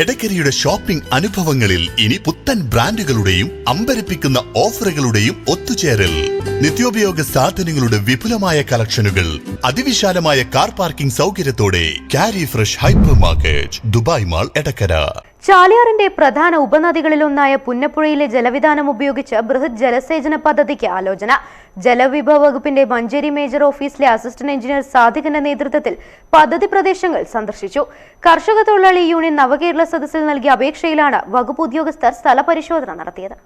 എടക്കരയുടെ shopping അനുഭവങ്ങളിൽ ഇനി പുത്തൻ ബ്രാൻഡുകളുടെയും അമ്പരപ്പിക്കുന്ന ഓഫറുകളുടെയും ഒത്തുചേരൽ. നിത്യോപയോഗ സാധനങ്ങളുടെ വിപുലമായ കളക്ഷനുകൾ അതിവിശാലമായ car parking സൗകര്യത്തോടെ Kari fresh hypermarket Dubai mall Edakkara. ചാലിയാറിന്റെ പ്രധാന ഉപനദികളിലൊന്നായ പുന്നപ്പുഴയിലെ ജലവിധാനം ഉപയോഗിച്ച് ബൃഹത് ജലസേചന പദ്ധതിക്ക് ആലോചന. ജലവിഭവ വകുപ്പിന്റെ മഞ്ചേരി മേജർ ഓഫീസിലെ അസിസ്റ്റന്റ് എഞ്ചിനീയർ സാധികന്റെ നേതൃത്വത്തിൽ പദ്ധതി പ്രദേശങ്ങൾ സന്ദർശിച്ചു. കർഷക തൊഴിലാളി യൂണിയൻ നവകേരള സദസ്സിൽ നൽകിയ അപേക്ഷയിലാണ് വകുപ്പ് ഉദ്യോഗസ്ഥർ സ്ഥലപരിശോധന നടത്തിയത്.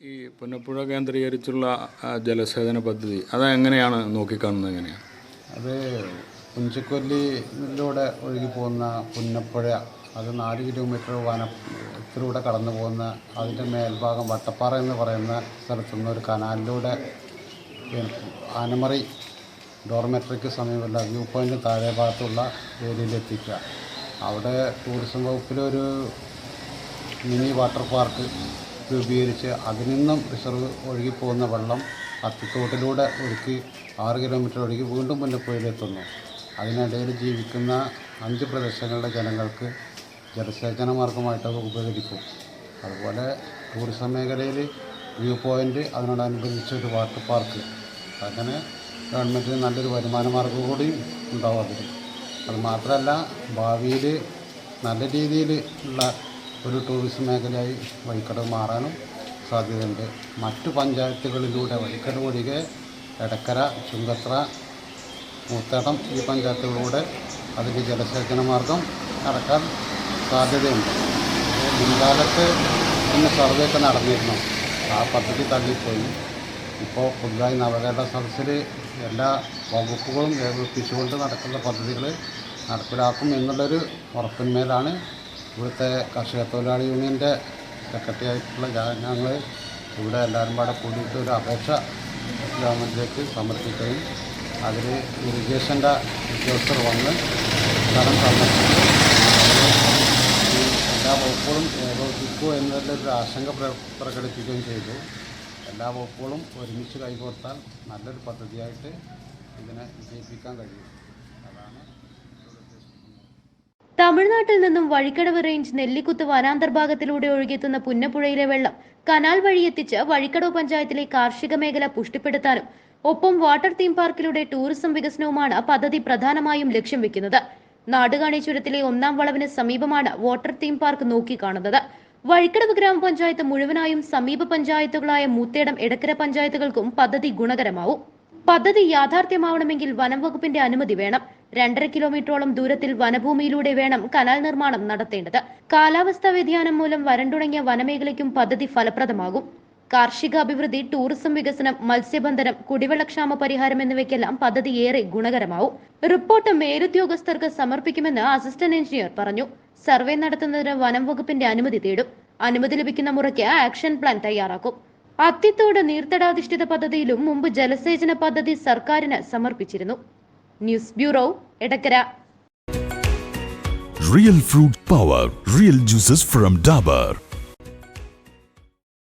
ഈ പുന്നപ്പുഴ കേന്ദ്രീകരിച്ചുള്ള ജലസേചന പദ്ധതി അതെങ്ങനെയാണ് നോക്കിക്കാണുന്നത് എങ്ങനെയാണ്? അത് പുഞ്ചക്കൊല്ലിയിലൂടെ ഒഴുകി പോകുന്ന പുന്നപ്പുഴ അത് നാല് കിലോമീറ്റർ വനത്തിലൂടെ കടന്നു പോകുന്ന അതിന്റെ മേൽഭാഗം വട്ടപ്പാറ എന്ന് പറയുന്ന സ്ഥലത്തുനിന്ന് ഒരു കനാലിലൂടെ ആനമറി ഡോർമെട്രിക്ക് സമീപമുള്ള വ്യൂ പോയിന്റ് താഴെ ഭാഗത്തുള്ള ഏരിയയിലെത്തിക്കുക അവിടെ ടൂറിസം വകുപ്പിലൊരു മിനി വാട്ടർ പാർക്ക് രൂപീകരിച്ച് അതിൽ നിന്നും റിസർവ് ഒഴുകിപ്പോകുന്ന വെള്ളം അത്തിത്തോട്ടിലൂടെ ഒഴുക്കി ആറ് കിലോമീറ്റർ ഒഴുകി വീണ്ടും മുല്ലപ്പുഴയിലെത്തുന്നു അതിനിടയിൽ ജീവിക്കുന്ന അഞ്ച് പ്രദേശങ്ങളിലെ ജനങ്ങൾക്ക് ജലസേചന മാർഗമായിട്ട് അത് ഉപകരിക്കും. അതുപോലെ ടൂറിസം മേഖലയിൽ വ്യൂ പോയിന്റ് അതിനോടനുബന്ധിച്ച് ഒരു വാട്ടർ പാർക്ക്. അങ്ങനെ ഗവൺമെന്റിന് നല്ലൊരു വരുമാന മാർഗം കൂടി ഉണ്ടാവും അതിൽ അത് മാത്രമല്ല ഭാവിയിൽ നല്ല രീതിയിൽ ഉള്ള ഒരു ടൂറിസം മേഖലയായി വഴിക്കടവ് മാറാനും സാധ്യതയുണ്ട്. മറ്റു പഞ്ചായത്തുകളിലൂടെ വഴിക്കടവ് ഒഴികെ എടക്കര ചുങ്കത്ര മൂത്തടം ഈ പഞ്ചായത്തുകളിലൂടെ അതിന്റെ ജലസേചന മാർഗം നടക്കാൻ സാധ്യതയുണ്ട്. മുൻകാലത്ത് ഇന്ന് സർവേ ഒക്കെ നടന്നിരുന്നു. ആ പദ്ധതി തള്ളിപ്പോയി. ഇപ്പോൾ പുതുതായി നവകേരള സദസ്സിൽ എല്ലാ വകുപ്പുകളും ഏകോപിപ്പിച്ചുകൊണ്ട് നടക്കുന്ന പദ്ധതികൾ നടപ്പിലാക്കും എന്നുള്ളൊരു ഉറപ്പിന്മേലാണ് ഇവിടുത്തെ കർഷക തൊഴിലാളി യൂണിയന്റെ സെക്രട്ടറി ആയിട്ടുള്ള ഞങ്ങൾ ഇവിടെ എല്ലാവരും പാടെ കൂടിയിട്ട് ഒരു അപേക്ഷ ഗവൺമെന്റിലേക്ക് സമർപ്പിക്കുകയും അതിൽ ഇറിഗേഷന്റെ ഉദ്യോഗസ്ഥർ വന്ന് സ്ഥലം സന്ദർശിച്ച് ഈ എല്ലാ വകുപ്പുകളും ഏകോപിപ്പിക്കൂ എന്നുള്ളൊരു ആശങ്ക പ്ര- പ്രകടിപ്പിക്കുകയും ചെയ്തു. എല്ലാ വകുപ്പുകളും ഒരുമിച്ച് കൈകോർത്താൽ നല്ലൊരു പദ്ധതിയായിട്ട് ഇതിനെ വിജയിപ്പിക്കാൻ കഴിയും. അതാണ് തമിഴ്നാട്ടിൽ നിന്നും വഴിക്കടവ് റേഞ്ച് നെല്ലിക്കുത്ത് വനാന്തർ ഭാഗത്തിലൂടെ ഒഴുകിയെത്തുന്ന പുന്നപ്പുഴയിലെ വെള്ളം കനാൽ വഴി എത്തിച്ച് വഴിക്കടവ് പഞ്ചായത്തിലെ കാർഷിക മേഖല പുഷ്ടിപ്പെടുത്താനും ഒപ്പം വാട്ടർ തീം പാർക്കിലൂടെ ടൂറിസം വികസനവുമാണ് പദ്ധതി പ്രധാനമായും ലക്ഷ്യം വെക്കുന്നത്. നാടുകാണി ചുരത്തിലെ ഒന്നാം വളവിന് സമീപമാണ് വാട്ടർ തീം പാർക്ക് നോക്കിക്കാണുന്നത്. വഴിക്കടവ് ഗ്രാമപഞ്ചായത്ത് മുഴുവനായും സമീപ പഞ്ചായത്തുകളായ മൂത്തേടം എടക്കര പഞ്ചായത്തുകൾക്കും പദ്ധതി ഗുണകരമാവും. പദ്ധതി യാഥാർത്ഥ്യമാവണമെങ്കിൽ വനം വകുപ്പിന്റെ അനുമതി വേണം. രണ്ടര കിലോമീറ്ററോളം ദൂരത്തിൽ വനഭൂമിയിലൂടെ വേണം കനാൽ നിർമ്മാണം നടത്തേണ്ടത്. കാലാവസ്ഥാ വ്യതിയാനം മൂലം വരണ്ടുണങ്ങിയ വനമേഖലയ്ക്കും പദ്ധതി ഫലപ്രദമാകും. കാർഷിക അഭിവൃദ്ധി ടൂറിസം വികസനം മത്സ്യബന്ധനം കുടിവെള്ളക്ഷാമ പരിഹാരം എന്നിവയ്ക്കെല്ലാം പദ്ധതി ഏറെ ഗുണകരമാവും. റിപ്പോർട്ട് മേലുദ്യോഗസ്ഥർക്ക് സമർപ്പിക്കുമെന്ന് അസിസ്റ്റന്റ് എഞ്ചിനീയർ പറഞ്ഞു. സർവേ നടത്തുന്നതിന് വനം വകുപ്പിന്റെ അനുമതി തേടും. അനുമതി ലഭിക്കുന്ന മുറയ്ക്ക് ആക്ഷൻ പ്ലാൻ തയ്യാറാക്കും. അത്തിത്തോട് നീർത്തടാധിഷ്ഠിത പദ്ധതിയിലും മുമ്പ് ജലസേചന പദ്ധതി സർക്കാരിന് സമർപ്പിച്ചിരുന്നു. News bureau Edakkara. Real fruit power, real juices from Dabur.